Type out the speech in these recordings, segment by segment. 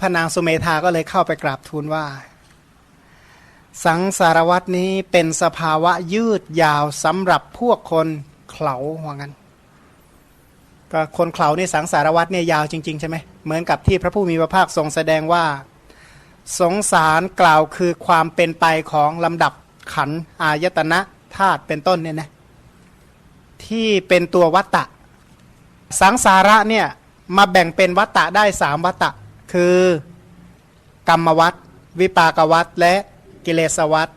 พระนางสุเมธาก็เลยเข้าไปกราบทูลว่า สังสารวัตนี้เป็นสภาวะยืดยาวสำหรับพวกคนเขาว่างั้นก็คนเขานี่สังสารวัตเนี่ยยาวจริง ๆ ใช่ไหมเหมือนกับที่พระผู้มีพระภาคทรงแสดงว่า สงสารกล่าวคือความเป็นไปของลำดับขันอายตนะธาตุเป็นต้นเนี่ยนะที่เป็นตัววัตตะ สังสาระเนี่ยมาแบ่งเป็นวัตตะได้สามวัตตะ คือกรรมวัตวิปากวัตและกิเลสวัต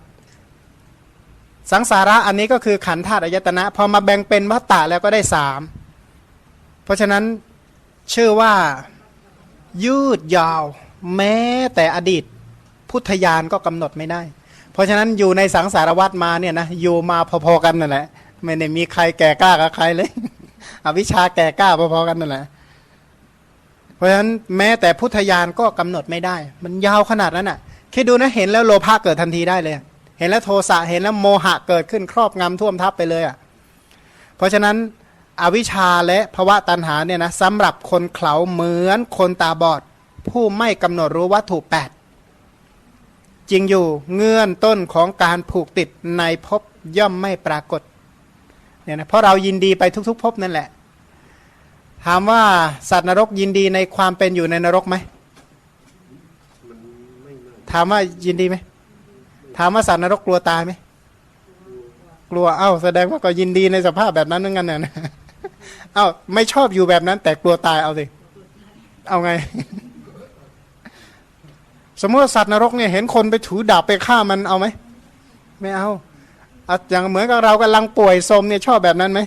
สังสาระอันนี้ก็คือขันธ์ธาตุอายตนะพอมาแบ่งเป็นวัตตะแล้วก็ได้สามเพราะฉะนั้นชื่อว่ายืดยาว แม้แต่อดีต พุทธยานก็กำหนดไม่ได้ เพราะฉะนั้นอยู่ในสังสารวัตมาเนี่ยนะอยู่มาพอๆกันนั่นแหละไม่ได้มีใครแก่กล้ากับใครเลยอวิชชาแก่กล้าพอๆกันนั่นแหละ ราะฉะนั้นแม้แต่พุทธญาณก็กำหนดไม่ได้ มันยาวขนาดนั้นอะคิดดูนะเห็นแล้วโลภะเกิดทันทีได้เลย เห็นแล้วโทสะเห็นแล้วโมหะเกิดขึ้นครอบงำท่วมทับไปเลยอะเพราะฉะนั้นอวิชชาและภวะตันหาเนี่ยนะสำหรับคนเขาเหมือนคนตาบอด ผู้ไม่กำหนดรู้วัตถุแปดจริงอยู่เงื่อนต้นของการผูกติดในภพย่อมไม่ปรากฏเนี่ยนะเพราะเรายินดีไปทุกๆภพนั่นแหละ ถามว่าสัตว์นรกยินดีในความเป็นอยู่ในนรกไหมถามว่ายินดีไหมถามว่าสัตว์นรกกลัวตายไหมกลัวเอ้าแสดงว่าก็ยินดีในสภาพแบบนั้นเหมือนกันน่ะเอ้าไม่ชอบอยู่แบบนั้น แต่กลัวตายเอาสิเอาไง สมมติสัตว์นรกเนี่ยเห็นคนไปถือดาบไปฆ่ามันเอาไหมไม่เอาเอาอย่างเหมือนกับเรากำลังป่วยสมเนี่ยชอบแบบนั้นไหม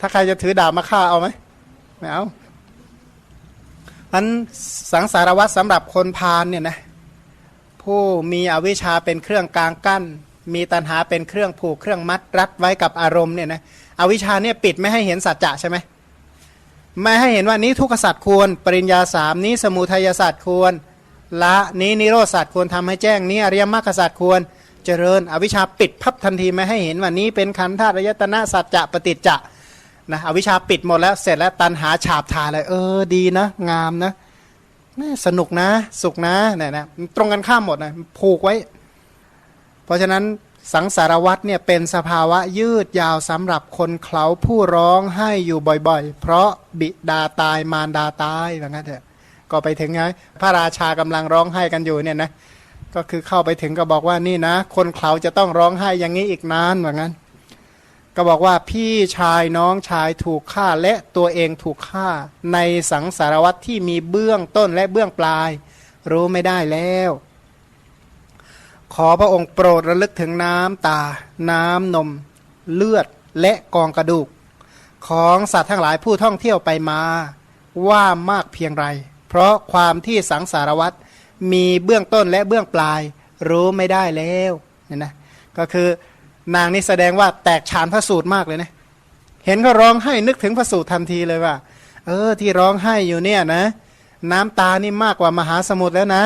ถ้าใครจะถือดาบมาฆ่าเอาไหม ไม่เอาอันสังสารวัตรสำหรับคนพาลเนี่ยนะผู้มีอวิชชาเป็นเครื่องกลางกั้น มีตัณหาเป็นเครื่องผูกเครื่องมัดรัดไว้กับอารมณ์เนี่ยนะอวิชชาเนี่ยปิดไม่ให้เห็นสัจจะใช่ไหมไม่ให้เห็นว่านี้ทุกขสัตว์ควร ปริญญาสามนี้สมุทัยสัตว์ควรละนี้นิโรธสัตว์ควรทำให้แจ้งนี้อริยมรรคสัตว์ควรเจริญ อวิชชาปิดพับทันทีไม่ให้เห็นว่านี้เป็นขันธ์ธาตุอายตนะสัจจะปฏิจจะ นะอวิชาปิดหมดแล้วเสร็จแล้วตันหาฉาบทาเลยเออดีนะ งามนะแม่สนุกนะ สุขนะเนี่ยนะตรงกันข้ามหมดนะผูกไว้ เพราะฉะนั้นสังสารวัตเนี่ยเป็นสภาวะยืดยาวสำหรับคนเขาผู้ร้องให้อยู่บ่อยๆ เพราะบิดาตายมารดาตายว่างั้นเถอะก็ไปถึงไงพระราชากำลังร้องไห้กันอยู่เนี่ยนะก็คือเข้าไปถึงก็บอกว่านี่นะ คนเขาจะต้องร้องไห้อย่างนี้อีกนานว่างั้น ก็บอกว่าพี่ชายน้องชายถูกฆ่าและตัวเองถูกฆ่า ในสังสารวัตที่มีเบื้องต้นและเบื้องปลาย รู้ไม่ได้แล้ว ขอพระองค์โปรดระลึกถึงน้ำตา น้ำนม เลือดและกองกระดูก ของสัตว์ทั้งหลายผู้ท่องเที่ยวไปมา ว่ามากเพียงไร เพราะความที่สังสารวัตมีเบื้องต้นและเบื้องปลาย รู้ไม่ได้แล้วเนี่ยนะก็คือ นางนี่แสดงว่าแตกฉานพระสูตรมากเลยนะเห็นเขาร้องให้นึกถึงพระสูตรทันทีเลยว่า เออที่ร้องให้อยู่เนี่ยนะ น้ำตานี่มากกว่ามหาสมุทรแล้วนะ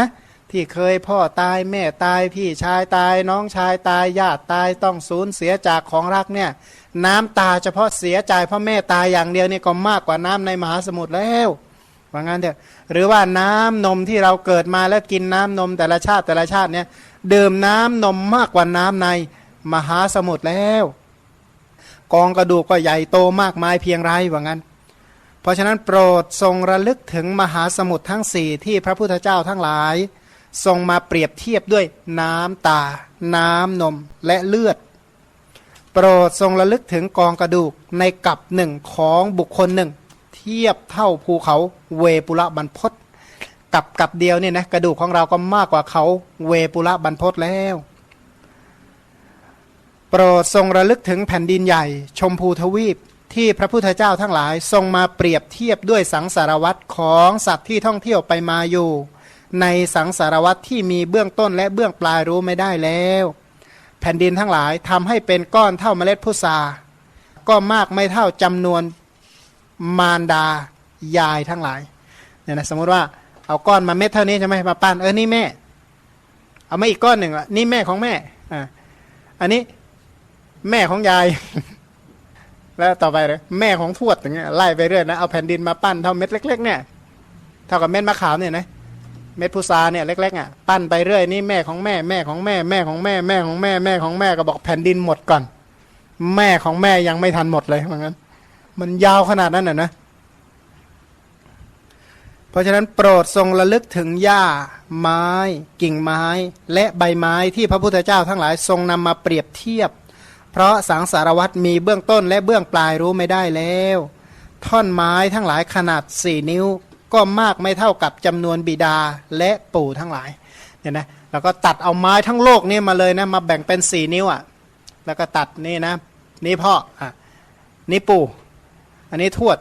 ที่เคยพ่อตายแม่ตายพี่ชายตาย น้องชายตายญาติตายต้องสูญเสียจากของรักเนี่ย น้ำตาเฉพาะเสียใจเพราะแม่ตายอย่างเดียวเนี่ยก็มากกว่าน้ำในมหาสมุทรแล้วว่างั้นเถอะหรือว่าน้ำนมที่เราเกิดมาแล้วกินน้ำนมแต่ละชาติแต่ละชาติเนี่ยดื่มน้ำนมมากกว่าน้ำใน มหาสมุทรแล้ว กองกระดูกก็ใหญ่โตมากมายเพียงไรว่างั้น เพราะฉะนั้นโปรดทรงระลึกถึงมหาสมุทรทั้งสี่ที่พระพุทธเจ้าทั้งหลาย ทรงมาเปรียบเทียบด้วยน้ำตา น้ำนมและเลือด โปรดทรงระลึกถึงกองกระดูกในกับหนึ่งของบุคคลหนึ่ง เทียบเท่าภูเขาเวปุระบรรพตกับกับเดียวเนี่ยนะกระดูกของเราก็มากกว่าเขาเวปุระบรรพตแล้ว โปรดทรงระลึกถึงแผ่นดินใหญ่ ชมพูทวีปที่พระพุทธเจ้าทั้งหลายทรงมาเปรียบเทียบด้วยสังสารวัตรของสัตว์ที่ท่องเที่ยวไปมาอยู่ ในสังสารวัตรที่มีเบื้องต้นและเบื้องปลายรู้ไม่ได้แล้ว แผ่นดินทั้งหลายทำให้เป็นก้อนเท่าเมล็ดพุทราก็มากไม่เท่าจำนวนมารดายายทั้งหลายเนี่ยนะสมมติว่าเอาก้อนมาเม็ดเท่านี้ใช่ไหมมาปั้นเออนี่แม่ เอามาอีกก้อนหนึ่งอะนี่แม่ของแม่อ่าอันนี้ แม่ของยาย แล้วต่อไปเลยแม่ของทวดอย่างเงี้ยไล่ไปเรื่อยนะเอาแผ่นดินมาปั้นเท่าเม็ดเล็ก ๆ เนี่ยเท่ากับเม็ดมะขามเนี่ยนะเม็ดพุทราเนี่ยเล็กๆอะปั้นไปเรื่อยนี่แม่ของแม่แม่ของแม่แม่ของแม่แม่ของแม่แม่ของแม่ก็บอกแผ่นดินหมดก่อน แม่ของแม่ยังไม่ทันหมดเลยเหมือนกันมันยาวขนาดนั้นน่ะนะ เพราะฉะนั้นโปรดทรงระลึกถึงหญ้า ไม้ กิ่งไม้ และใบไม้ที่พระพุทธเจ้าทั้งหลายทรงนำมาเปรียบเทียบ เพราะสังสารวัตรมีเบื้องต้นและเบื้องปลายรู้ไม่ได้แล้ว ท่อนไม้ทั้งหลายขนาดสี่นิ้ว ก็มากไม่เท่ากับจำนวนบิดาและปู่ทั้งหลายเนี่ยนะแล้วก็ตัดเอาไม้ทั้งโลกนี่มาเลยนะมาแบ่งเป็นสี่นิ้วอะ่ะแล้วก็ตัดนี่นะ นี่พ่ออะนี่ปู่อันนี้ทวด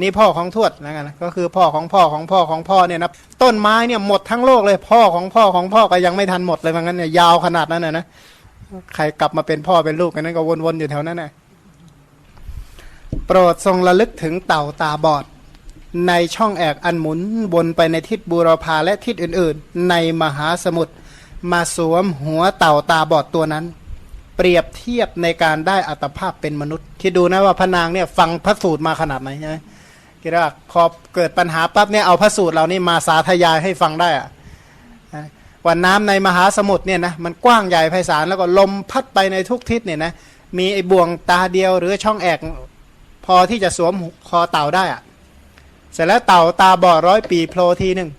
นี่พ่อของทวดนะกันนะก็คือพ่อของพ่อของพ่อของพ่อเนี่ยนะต้นไม้เนี่ยหมดทั้งโลกเลยพ่อของพ่อของพ่อก็ยังไม่ทันหมดเลยว่างั้นเนี่ยยาวขนาดนั้นนะนะ ใครกลับมาเป็นพ่อเป็นลูกกันนั้นก็วนๆอยู่แถวนั้นนะโปรดทรงระลึกถึงเต่าตาบอด ในช่องแอกอันหมุนวนไปในทิศบูรพาและทิศอื่นๆ ในมหาสมุทรมาสวมหัวเต่าตาบอดตัวนั้น เปรียบเทียบในการได้อัตภาพเป็นมนุษย์ คิดดูนะว่าพระนางเนี่ยฟังพระสูตรมาขนาดไหนใช่ไหมคิดว่าพอเกิดปัญหาปั๊บเนี่ยเอาพระสูตรเรานี่มาสาธยายให้ฟังได้อะ วันน้ำในมหาสมุทรเนี่ยนะมันกว้างใหญ่ไพศาลแล้วก็ลมพัดไปในทุกทิศเนี่ยนะมีไอ้บ่วงตาเดียวหรือช่องแอกพอที่จะสวมคอเต่าได้อะเสร็จแล้วเต่าตาบอดร้อยปีโผล่ทีหนึ่ง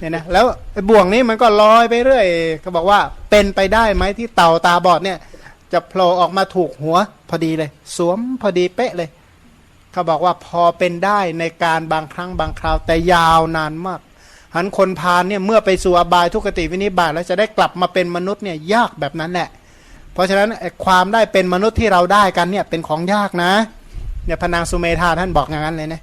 เนี่ยนะแล้วไอ้บ่วงนี้มันก็ลอยไปเรื่อย ก็บอกว่าเป็นไปได้ไหมที่เต่าตาบอดเนี่ยจะโผล่ออกมาถูกหัวพอดีเลย สวมพอดีเป๊ะเลย เขาบอกว่าพอเป็นได้ในการบางครั้งบางคราวแต่ยาวนานมาก หันคนพาลเนี่ยเมื่อไปสู่อบายทุกติวินิบาตแล้วจะได้กลับมาเป็นมนุษย์เนี่ยยากแบบนั้นแหละ เพราะฉะนั้นความได้เป็นมนุษย์ที่เราได้กันเนี่ยเป็นของยากนะเนี่ยพนางสุเมธาท่านบอกอย่างนั้นเลยนะ